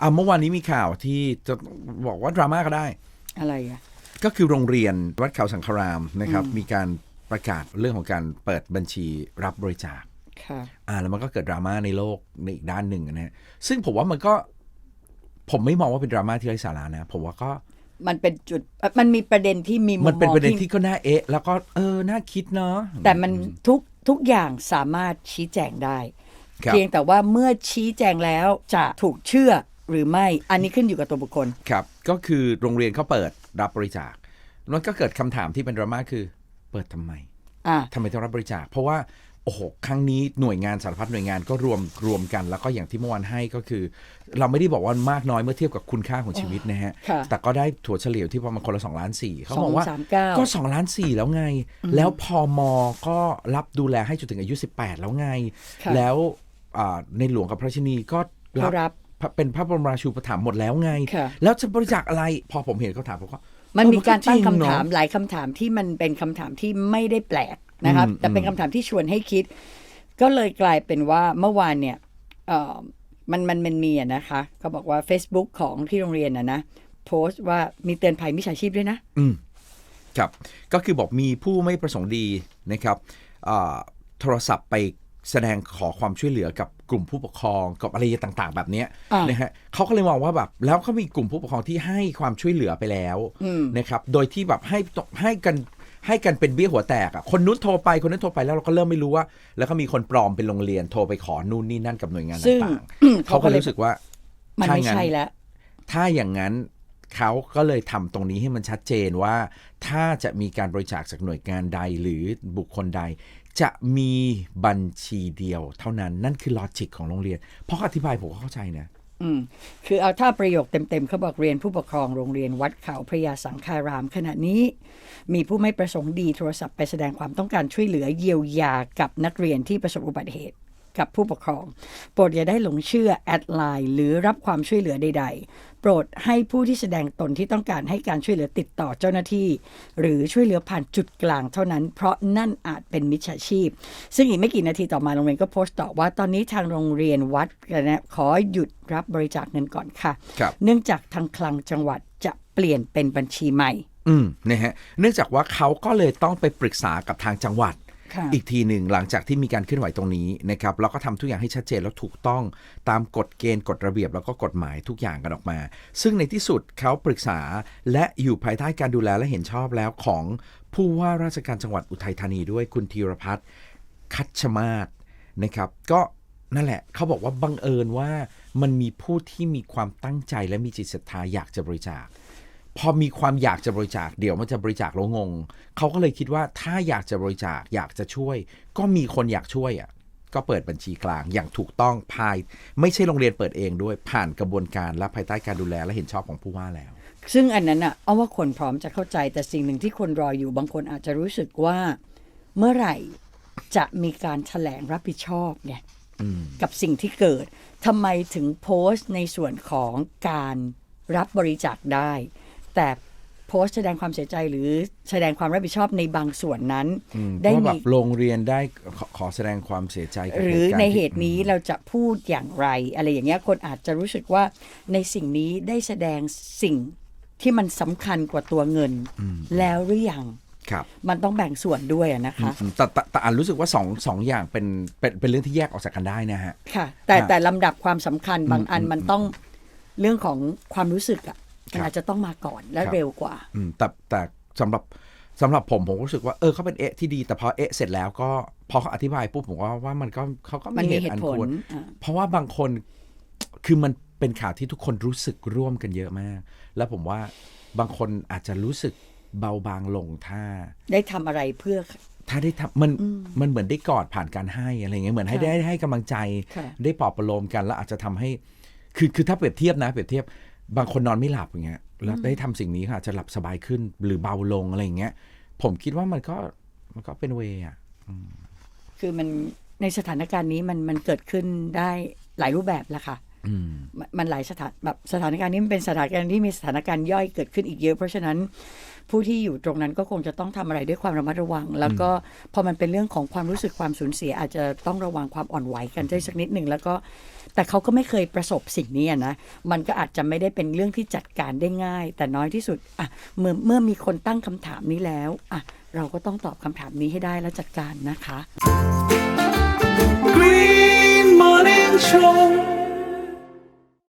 อะเมื่อวานนี้มีข่าวที่จะบอกว่าดราม่าก็ได้ อะไรอะ ก็คือโรงเรียนวัดเขาสังคารามนะครับ มีการประกาศเรื่องของการเปิดบัญชีรับบริจาคค่ะ อ่าแล้วมันก็เกิดดราม่าในโลกในอีกด้านหนึ่งนะฮะซึ่งผมว่ามันก็ ผมไม่มองว่าเป็นดราม่าที่ไร้สาระนะ ผมว่าก็มันเป็นจุดเอ่อมันมีประเด็นที่มีมุมมันเป็นมองประเด็นที่ก็น่าเอ๊ะ แล้วก็เออน่าคิดเนาะแต่มันทุกทุกอย่างสามารถชี้แจงได้ครับเพียงแต่ว่าเมื่อชี้แจงแล้วจะถูกเชื่อ หรือไม่อันนี้ขึ้นอยู่กับตัวบุคคล ครับ ก็คือโรงเรียนเขาเปิดรับบริจาคมันก็เกิดคำถามที่เป็นดราม่าคือ เปิดทำไมอะทำไมต้องรับบริจาค เพราะว่าโอ้โหครั้งนี้หน่วยงานสารพัดหน่วยงานก็รวมรวมกัน แล้วก็อย่างที่เมื่อวานให้ก็คือ เราไม่ได้บอกว่ามากน้อยเมื่อเทียบกับคุณค่าของชีวิตนะฮะ ค่ะ แต่ก็ได้ถั่วเฉลี่ยที่ประมาณคนละ2ล้านสี่เขาสอบองกว่า สามเก้า ก็2ล้านสี่แล้วไง แล้วพอมก็รับดูแลให้จนถึงอายุ 18 แล้วไง ค่ะแล้วอ่าในหลวงกับพระราชินีก็เขารับพระ เป็นพระบรมราชูปถัมภ์หมดแล้วไง ค่ะ แล้วจะบริจาคอะไร พอผมเห็นเขาถามผมก็มันมีการตั้งเออคำมันก็จริงเนอะถามหลายคำถามที่มันเป็นคำถามที่ไม่ได้แปลกนะครับอืมแต่เป็นคำถามที่ชวนให้คิด ก็เลยกลายเป็นว่าเมื่อวานเนี่ยเอ่อมันมันมันมีอะนะคะก็บอกว่า Facebook ของที่โรงเรียนนะนะโพสต์ว่ามีเตือนภัยมิจฉาชีพด้วยนะ อืมครับ ก็คือบอกมีผู้ไม่ประสงค์ดีนะครับอ่าโทรศัพท์ไป แสดงขอความช่วยเหลือกับกลุ่มผู้ปกครองกับอะไรต่างๆ แบบเนี้ยอ่านนะฮะเขาก็เลยมองว่าแบบแล้วก็มีกลุ่มผู้ปกครองที่ให้ความช่วยเหลือไปแล้วอืมนะครับโดยที่แบบให้ให้กันให้กันเป็นเบี้ยหัวแตกอะคนนู้นโทรไปคนนั้นโทรไปแล้วเราก็เริ่มไม่รู้ว่า แล้วก็มีคนปลอมเป็นโรงเรียนโทรไปขอนู่นนี่นั่นกับหน่วยงานซึ่งต่างๆเขาก็เลยรู้สึกว่ามันถ้าไม่งั้นใช่แล้วถ้าอย่างนั้นเขาก็เลยทำตรงนี้ให้มันชัดเจนว่า ถ้าจะมีการบริจาคจากหน่วยงานใดหรือบุคคลใด จะมีบัญชีเดียวเท่านั้นนั่นคือลอจิกของโรงเรียน เพราะอธิบายผมก็เข้าใจนะอืมคือเอาถ้าประโยคเต็มๆเขาบอกเรียนผู้ปกครองโรงเรียนวัดเขาพระยาสังขาราม ขณะนี้ มีผู้ไม่ประสงค์ดีโทรศัพท์ไปแสดงความต้องการช่วยเหลือเยียวยากับนักเรียนที่ประสบอุบัติเหตุ กับผู้ปกครอง โปรดอย่าได้หลงเชื่อแอดไลน์หรือรับความช่วยเหลือใด ๆ โปรดให้ผู้ที่แสดงตนที่ต้องการให้การช่วยเหลือติดต่อเจ้าหน้าที่ หรือช่วยเหลือผ่านจุดกลางเท่านั้น เพราะนั่นอาจเป็นมิจฉาชีพ ซึ่งอีกไม่กี่นาทีต่อมาโรงเรียนก็โพสต์ต่อว่าตอนนี้ทางโรงเรียนวัดนะขอหยุดรับบริจาคเงินก่อนค่ะครับเนื่องจากทางคลังจังหวัดจะเปลี่ยนเป็นบัญชีใหม่ อืมนะฮะเนื่องจากว่าเขาก็เลยต้องไปปรึกษากับทางจังหวัดค่ะ อีกทีหนึ่งหลังจากที่มีการเคลื่อนไหวตรงนี้นะครับแล้วก็ทำทุกอย่างให้ชัดเจนแล้วถูกต้องตามกฎเกณฑ์กฎระเบียบแล้วก็กฎหมายทุกอย่างกันออกมา ซึ่งในที่สุดเขาปรึกษาและอยู่ภายใต้การดูแลและเห็นชอบแล้วของผู้ว่าราชการจังหวัดอุทัยธานีด้วยคุณธีรพัฒน์คัชมาศนะครับ ก็นั่นแหละเขาบอกว่าบังเอิญว่ามันมีผู้ที่มีความตั้งใจและมีจิตศรัทธาอยากจะบริจาค พอมีความอยากจะบริจาคเดี๋ยวมันจะบริจาคแล้วงง เขาก็เลยคิดว่าถ้าอยากจะบริจาคอยากจะช่วย ก็มีคนอยากช่วยอะก็เปิดบัญชีกลางอย่างถูกต้องภาย ไม่ใช่โรงเรียนเปิดเองด้วยผ่านกระบวนการและภายใต้การดูแลและเห็นชอบของผู้ว่าแล้ว ซึ่งอันนั้นอะเอาว่าคนพร้อมจะเข้าใจแต่สิ่งหนึ่งที่คนรออยู่บางคนอาจจะรู้สึกว่า เมื่อไหร่จะมีการแถลงรับผิดชอบเนี่ยกับสิ่งที่เกิดทำไมถึงโพสต์ในส่วนของการรับบริจาคได้ แต่โพสต์แสดงความเสียใจหรือแสดงความรับผิดชอบในบางส่วนนั้น ได้ว่าแบมีบโรงเรียนได้ขอขอแสดงความเสียใจกับหรือตุการณ์ในที่เหตุนี้เราจะพูดอย่างไร อะไรอย่างเงี้ยคนอาจจะรู้สึกว่าในสิ่งนี้ได้แสดงสิ่งที่มันสำคัญกว่าตัวเงิน แล้วหรือยังครับมันต้องแบ่งส่วนด้วยอะนะคะ อืมแต่แต่แต่อันรู้สึกว่าสองสองอย่างเป็นเป็นเป็นเรื่องที่แยกออกจากกันได้นะฮะ ค่ะ แต่ครับแต่ลำดับความสำคัญบางอันมันต้องเรื่องของความรู้สึกอะ มันครับอาจจะต้องมาก่อนและครับเร็วกว่า อืมแต่แต่สำหรับสำหรับผมผมรู้สึกว่าเออเขาเป็นเอะที่ดีแต่พอเอะเสร็จแล้วก็พอเขาอธิบายปุ๊บผมว่าว่ามันก็เขาก็มันมีมีเหเหตุอันตุผควลรอ่าเพราะว่าบางคนคือมันเป็นข่าวที่ทุกคนรู้สึกร่วมกันเยอะมาก แล้วผมว่าบางคนอาจจะรู้สึกเบาบางลงถ้า ได้ทำอะไรเพื่อ ถ้าได้ทำมันมันเหมือนได้กอดผ่านการให้อะไรเงี้ยเหมือนให้ค่ะได้ให้กำลังใจค่ะได้ปลอบประโลมกันแล้วอาจจะทำให้ คือคือถ้าเปรียบเทียบนะเปรียบเทียบ บางคนนอนไม่หลับอย่างเงี้ยแล้วได้ทำสิ่งนี้ค่ะ จะหลับสบายขึ้นหรือเบาลงอะไรอย่างเงี้ย ผมคิดว่ามันก็มันก็เป็นเวย์อะคือมันในสถานการณ์นี้มันมันเกิดขึ้นได้หลายรูปแบบแหละค่ะอื มมันมันหลายสถานแบบสถานการณ์นี้มันเป็นสถานการณ์ที่มีสถานการณ์ย่อยเกิดขึ้นอีกเยอะ เพราะฉะนั้นผู้ที่อยู่ตรงนั้นก็คงจะต้องทำอะไรด้วยความระมัดระวัง แล้วก็พอมันเป็นเรื่องของความรู้สึกความสูญเสีย อาจจะต้องระวังความอ่อนไหวกันได้สักนิดหนึ่งแล้วก็แต่เขาก็ไม่เคยประสบสิ่งนี้อะนะมันก็อาจจะไม่ได้เป็นเรื่องที่จัดการได้ง่าย แต่น้อยที่สุดอะเมื่อเมื่อมีคนตั้งคำถามนี้แล้วอะเราก็ต้องตอบคำถามนี้ให้ได้และจัดการนะคะ Green Morning Show